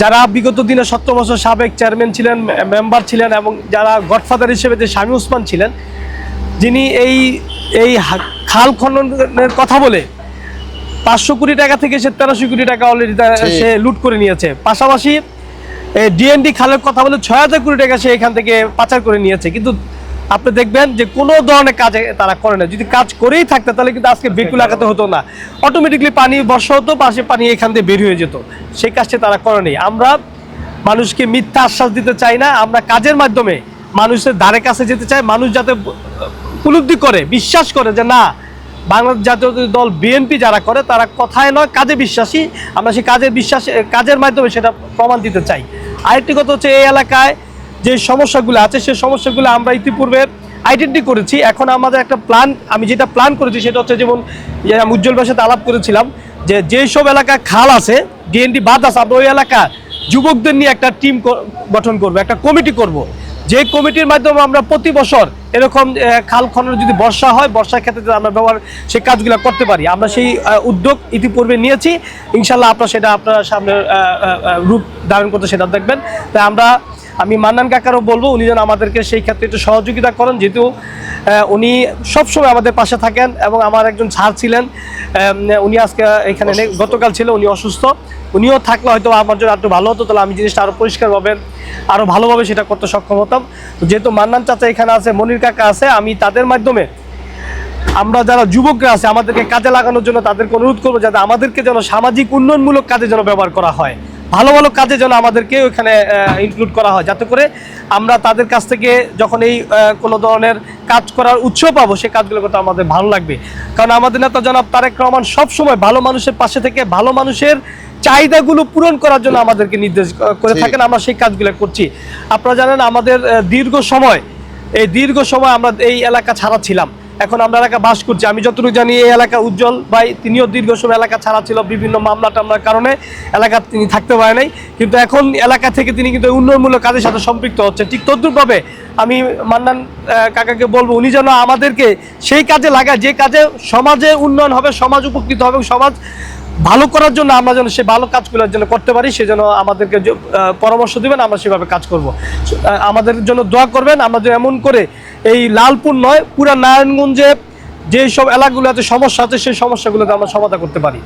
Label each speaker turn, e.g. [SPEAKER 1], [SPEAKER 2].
[SPEAKER 1] যারা বিগত দিনে সত্তর বছর সাবেক চেয়ারম্যান ছিলেন মেম্বার ছিলেন এবং যারা গডফাদার হিসেবে যে স্বামী উসমান ছিলেন যিনি এই এই খাল খননের কথা বলে পাঁচশো কোটি টাকা থেকে সে তেরোশো কোটি টাকা অলরেডি সে লুট করে নিয়েছে। পাশাপাশি ডিএনডি খালের কথা বলে ছয় হাজার কোটি টাকা সে এখান থেকে পাচার করে নিয়েছে। কিন্তু আপনি দেখবেন যে কোনো ধরনের কাজে তারা করে না। যদি কাজ করেই থাকতো তাহলে কিন্তু আজকে বেকুল লাগাতে হতো না। অটোমেটিকলি পানি বর্ষা হতো পাশে পানি এখান থেকে বের হয়ে যেত। সেই কাজটি তারা করেনি আমরা মানুষকে মিথ্যা আশ্বাস দিতে চাই না। আমরা কাজের মাধ্যমে মানুষের ধারে কাছে যেতে চাই। মানুষ যাতে উপলব্ধি করে বিশ্বাস করে যে না বাংলাদেশ জাতীয় দল বিএনপি যারা করে তারা কথায় নয় কাজে বিশ্বাসী। আমরা সেই কাজের বিশ্বাস কাজের মাধ্যমে সেটা প্রমাণ দিতে চাই। আরেকটি কথা হচ্ছে এই এলাকায় যে সমস্যাগুলো আছে সেই সমস্যাগুলো আমরা ইতিপূর্বে আইডেন্টি করেছি। এখন আমাদের একটা প্ল্যান আমি যেটা প্ল্যান করেছি সেটা হচ্ছে যেমন আমি উজ্জ্বল ভাষাতে সাথে আলাপ করেছিলাম যে যেই সব এলাকায় খাল আছে ডিএনডি বাদ আছে, আমরা ওই এলাকা যুবকদের নিয়ে একটা টিম গঠন করব, একটা কমিটি করব। যে কমিটির মাধ্যমে আমরা প্রতি বছর এরকম খাল খনন যদি বর্ষা হয়, বর্ষার ক্ষেত্রে যদি আমরা ব্যবহার সেই কাজগুলো করতে পারি। আমরা সেই উদ্যোগ ইতিপূর্বে নিয়েছি। ইনশাল্লাহ আপনারা সেটা আপনারা সামনে রূপ ধারণ করতে সেটা দেখবেন। তাই আমরা আমি মান্নান কাকারও বলব উনি যেন আমাদেরকে সেই ক্ষেত্রে একটু সহযোগিতা করেন যেহেতু উনি সবসময় আমাদের পাশে থাকেন এবং আমার একজন ছাড় ছিলেন উনি আজকে এখানে গতকাল ছিল উনি অসুস্থ। উনিও থাকলে হয়তো আমার জন্য একটু ভালো হতো তাহলে আমি জিনিসটা আরও পরিষ্কারভাবে আরও ভালোভাবে সেটা করতে সক্ষম হতাম। তো যেহেতু মান্নান চাচা এখানে আছে মনির কাকা আছে আমি তাদের মাধ্যমে আমরা যারা যুবকরা আছে আমাদেরকে কাজে লাগানোর জন্য তাদেরকে অনুরোধ করব যাতে আমাদেরকে যেন সামাজিক উন্নয়নমূলক কাজে যেন ব্যবহার করা হয়। ভালো ভালো কাজে যেন আমাদেরকে ওইখানে ইনক্লুড করা হয়। যাতে করে আমরা তাদের কাছ থেকে যখন এই কোনো ধরনের কাজ করার উৎসাহ পাবো সেই কাজগুলো করতে আমাদের ভালো লাগবে। কারণ আমাদের নেতা জনাব তারেক রহমান সবসময় ভালো মানুষের পাশে থেকে ভালো মানুষের চাহিদাগুলো পূরণ করার জন্য আমাদেরকে নির্দেশ করে থাকেন। আমরা সেই কাজগুলো করছি। আপনারা জানেন আমাদের দীর্ঘ সময় এই দীর্ঘ সময় আমরা এই এলাকা ছাড়া ছিলাম এখন আমরা এলাকা বাস করছি। আমি যতটুকু জানি এই এলাকা উজ্জ্বল ভাই, তিনিও দীর্ঘ সময় এলাকা ছাড়া ছিল, বিভিন্ন মামলা টামলার কারণে এলাকা তিনি থাকতে পারে নাই। কিন্তু এখন এলাকা থেকে তিনি কিন্তু উন্নয়নমূলক কাজের সাথে সম্পৃক্ত হচ্ছে। ঠিক তদ্রুপভাবে আমি মান্নান কাকাকে বলব, উনি যেন আমাদেরকে সেই কাজে লাগায়, যে কাজে সমাজে উন্নয়ন হবে, সমাজ উপকৃত হবে সমাজ ভালো করার জন্য আমরা যেন সে ভালো কাজগুলোর জন্য করতে পারি, সে যেন আমাদেরকে পরামর্শ দেবেন, আমরা সেভাবে কাজ করব। আমাদের জন্য দোয়া করবেন, আমরা যে এমন করে এই লালপুর নয়, পুরা নারায়ণগঞ্জে যেসব এলাকাগুলো আছে সমস্যা আছে, সেই সমস্যাগুলোকে আমরা সমাধান করতে পারি।